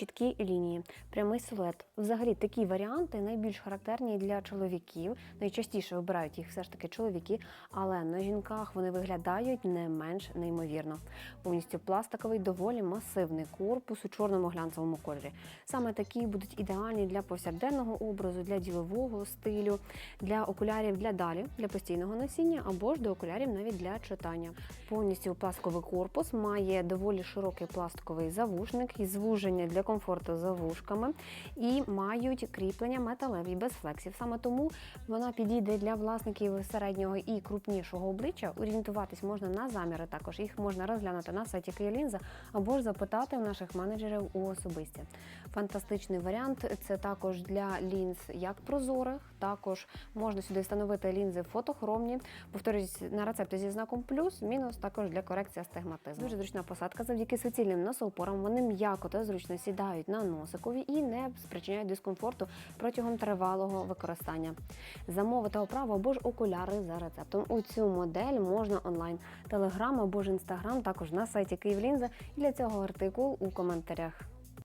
чіткі лінії, прямий силует. Взагалі такі варіанти найбільш характерні для чоловіків. Найчастіше обирають їх все ж таки чоловіки, але на жінках вони виглядають не менш неймовірно. Повністю пластиковий, доволі масивний корпус у чорному глянцевому кольорі. Саме такі будуть ідеальні для повсякденного образу, для ділового стилю, для окулярів для далі, для постійного носіння або ж до окулярів навіть для читання. Повністю пластиковий корпус має доволі широкий пластиковий завушник із звуження для комфорту за вушками і мають кріплення металеві без флексів. Саме тому вона підійде для власників середнього і крупнішого обличчя. Орієнтуватись можна на заміри. Також їх можна розглянути на сайті Київлінза або ж запитати у наших менеджерів у особисті. Фантастичний варіант. Це також для лінз як прозорих. Також можна сюди встановити лінзи фотохромні. Повторюсь, на рецепті зі знаком плюс, мінус також для корекції астигматизму. Дуже зручна посадка завдяки суцільним носоупорам. Вони м'яко та зручно сідають на носикові і не спричиняють дискомфорту протягом тривалого використання. Замовити оправу або ж окуляри за рецептом. У цю модель можна онлайн. Телеграм або ж інстаграм також на сайті Київлінза. І для цього артикул у коментарях.